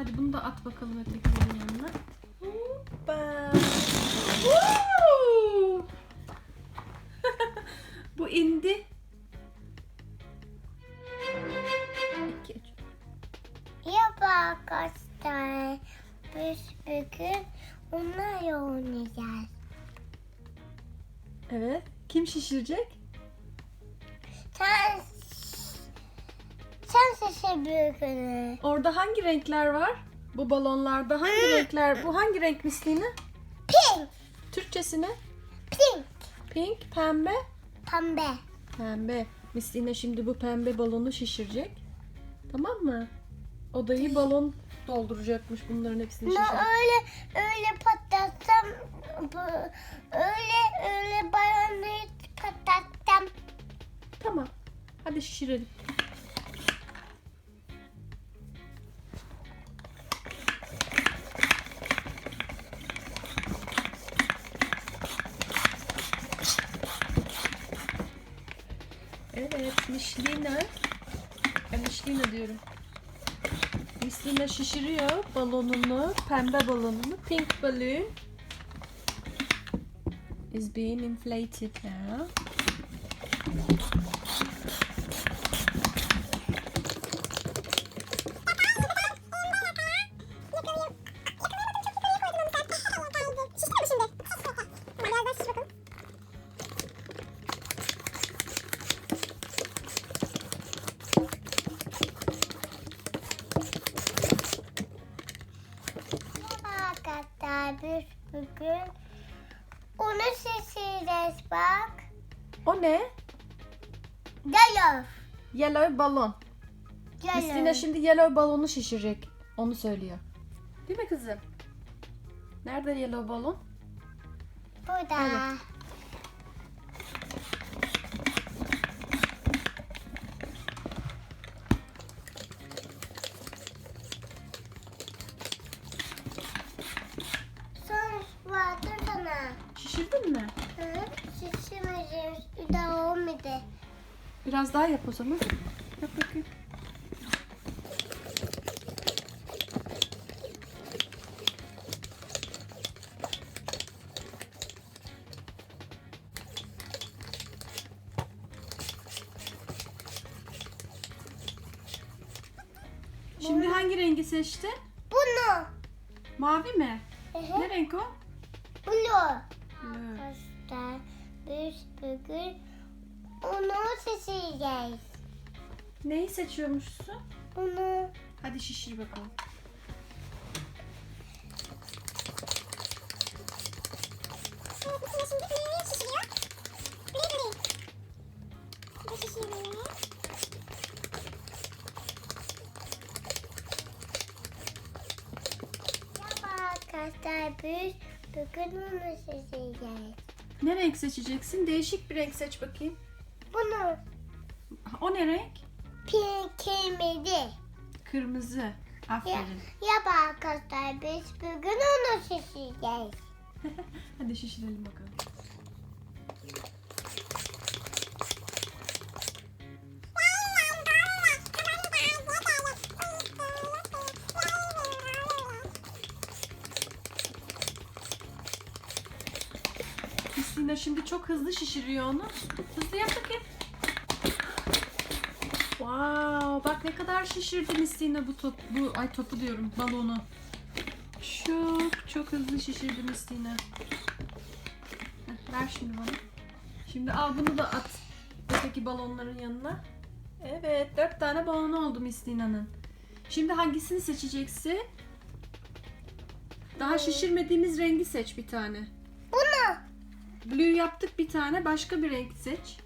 Hadi bunu da at bakalım ötekilerin yanına. Hoppa. Bu indi. İki, üç. Ya arkadaşlar biz bugün onlarla oynayacağız. Evet. Kim şişirecek? Sesi bugün. Orada hangi renkler var? Bu balonlarda hangi renkler? Bu hangi renk misliğine? Pink, Türkçesine? pink, Pink, pembe. pembe. Pembe. Misliğine şimdi bu pembe balonu şişirecek. Tamam mı? Odayı balon dolduracakmış bunların hepsini Ne şişirip. öyle öyle patlatsam bu- öyle öyle balonu patlatsam Tamam. Hadi şişirelim. Şişiriyor balonunu, pembe balonunu. Pink balloon is being inflated now. Biz bugün onu şişireceğiz bak. O ne? Yellow. Yellow balon. Yellow. şimdi yellow balonu şişirecek. Onu söylüyor. Değil mi kızım? Nerede yellow balon? Burada. Evet. Biraz daha yap o zaman. Yap bakayım. Şimdi hangi rengi seçtin? Bunu. Mavi mi? Hı hı. Ne renk o? Bunu. Evet. Arkadaşlar biz bugün onu şişireceğiz. Neyi seçiyormuşsun? Bunu. Hadi şişir bakalım. Arkadaşlar biz bugün onu şişireceğiz. Ne renk seçeceksin? Değişik bir renk seç bakayım. O ne renk? Pink kırmızı. Kırmızı. Ya, Aferin. ya arkadaşlar biz bugün onu şişireceğiz. Hadi şişirelim bakalım. Kristina şimdi çok hızlı şişiriyor onu. Hızlı yap bakayım. Wow, bak ne kadar şişirdi Mistina bu top, bu ay topu diyorum, balonu. Çok çok hızlı şişirdi Mistina. Heh, Ver şimdi bana. Şimdi al bunu da at öteki balonların yanına. Evet, dört tane balon oldu Mistina'nın. Şimdi hangisini seçeceksin? Daha şişirmediğimiz rengi seç bir tane. Bunu. Blue yaptık bir tane. Başka bir renk seç.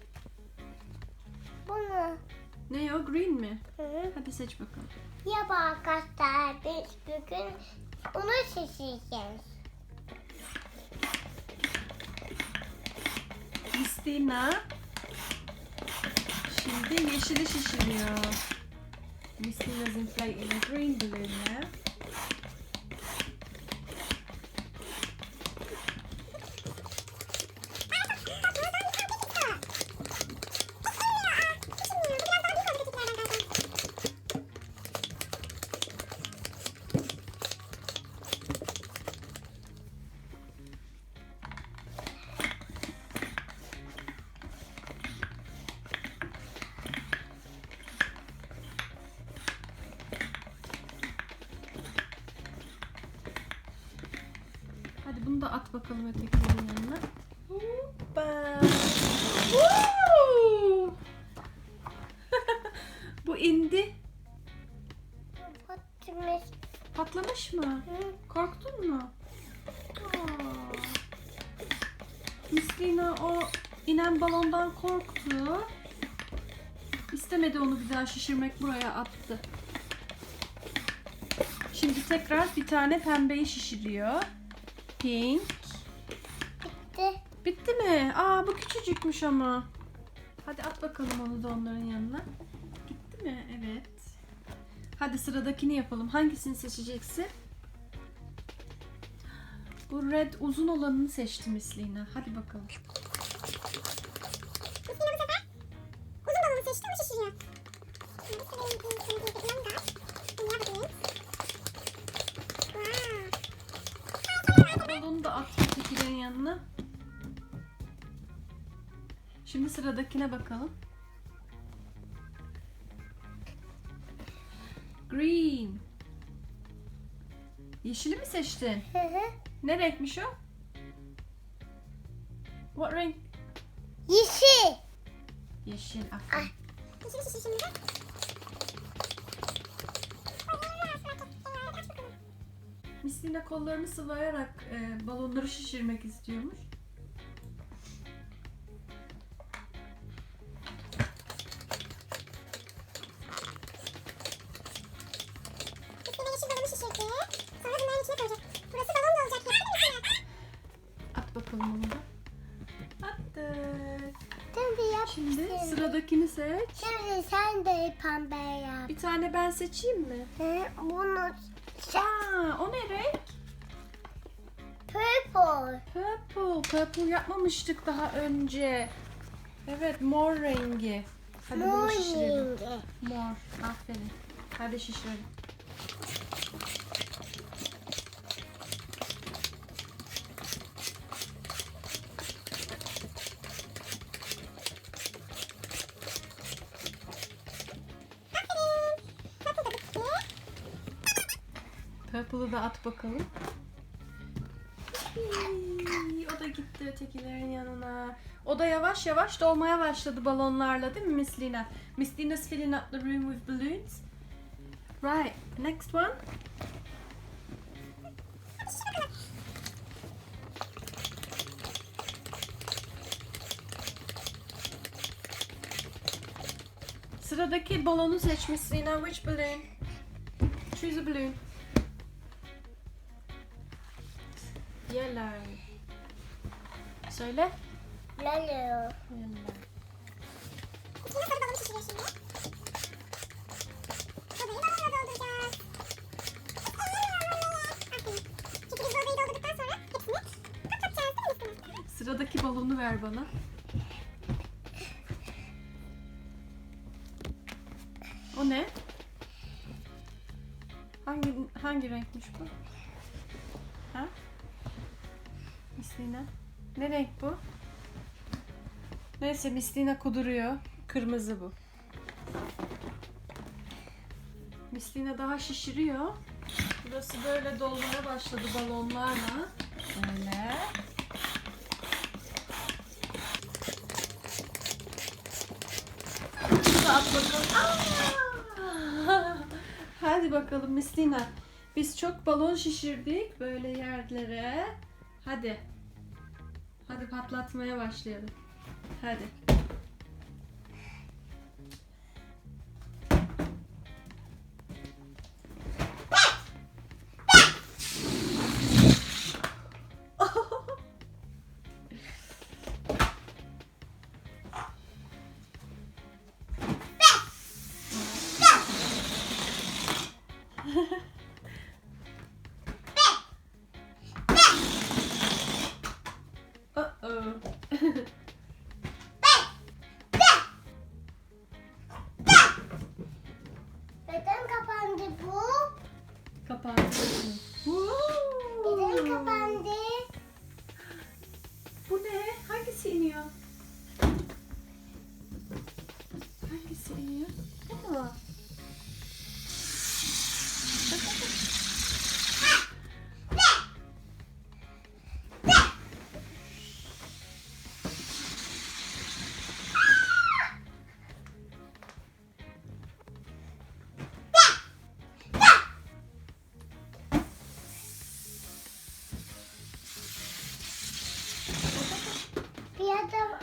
Bunu. Ne o? Green mi? Hı. Hadi seç bakalım. Ya arkadaşlar biz bugün onu şişireceğiz. Christina şimdi yeşili şişiriyor. Christina's inflating a green balloon now. Bunu da at bakalım ötekilerin yanına. Hoppa. Bu indi. Patlamış. Patlamış mı? Hı. Korktun mu? Aa. Miss Lina o inen balondan korktu. İstemedi onu daha şişirmek buraya attı. Şimdi tekrar bir tane pembeyi şişiriyor. Pink. De. Bitti mi? Aa bu küçücükmüş ama. Hadi at bakalım onu da onların yanına. Gitti mi? Evet. Hadi sıradakini yapalım. Hangisini seçeceksin? Bu red uzun olanını seçtim Miss Lina. Hadi bakalım. Şimdi sıradakine bakalım. Green. Yeşili mi seçtin? Hı hı. Ne renkmiş o? What renk? Yeşil. Yeşil. Aferin. Yeşil şişir şimdi. Miss Lina kollarını sıvayarak e, balonları şişirmek istiyormuş. Sıradakini seç. Şimdi sen de pembe yap. Bir tane ben seçeyim mi? Hı, bunu Aa, o ne renk? purple. Purple. Purple yapmamıştık daha önce. Evet, mor rengi. Hadi bunu şişirelim. Morning. Mor. Aferin. Hadi şişirelim. Purple'ı da at bakalım. Hii, O da gitti ötekilerin yanına. O da yavaş yavaş dolmaya başladı balonlarla değil mi Miss Lina? Miss Lina's filling up the room with balloons. Right, next one. Sıradaki balonu seç Miss Lina. Which balloon? Choose a balloon. Kapatacağız değil mi üstüne? Sıradaki balonu ver bana. O ne? Hangi hangi renkmiş bu? Mislina. Ne renk bu? Neyse Mislina kuduruyor. Kırmızı bu. Mislina daha şişiriyor. Burası böyle dolmaya başladı balonlarla. Böyle. At bakalım. Hadi bakalım Mislina. Biz çok balon şişirdik böyle yerlere. Hadi. Hadi patlatmaya başlayalım. Hadi. Hangisi iniyor? Hangisi iniyor?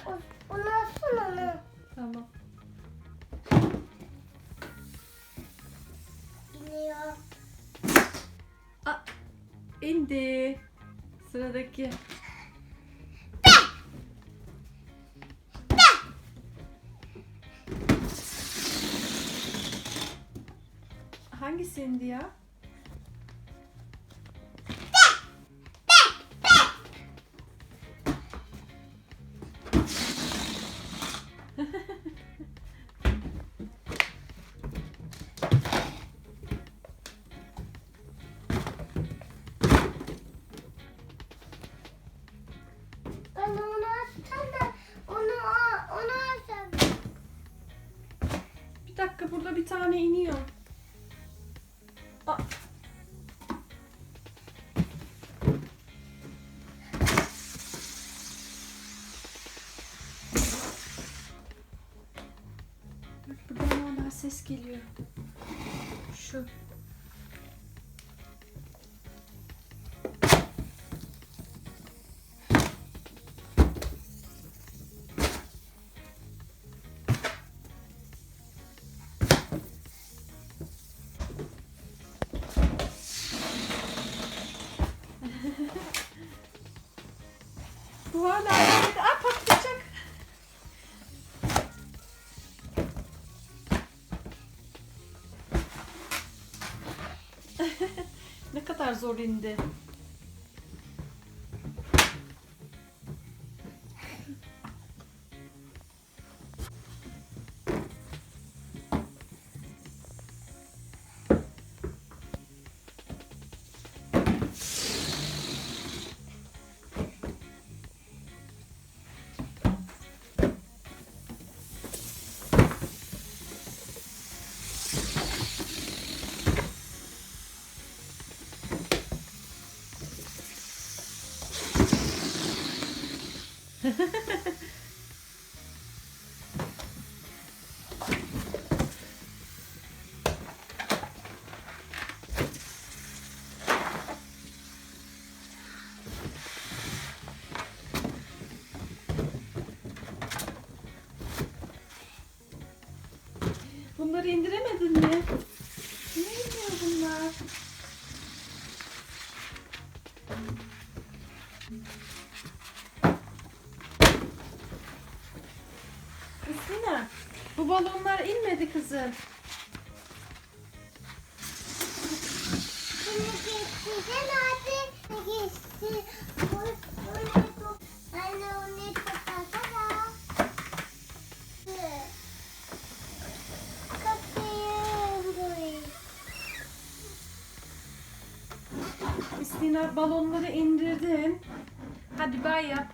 Onu alsın onu. Tamam. İniyor. Aa, indi. Sıradaki. Hangisi indi ya? Bir tane iniyor. Aa. Bu hala yerde. Aa patlayacak. ne kadar zor indi. Bunları indiremedin mi? Ne iniyor bunlar? Tutasana. Kapıyı burayı. Kristina balonları indirdin. Hadi bay yap.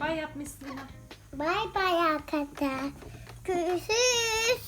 Bay yap Kristina. Bay bay arkadaşlar. Görüşürüz.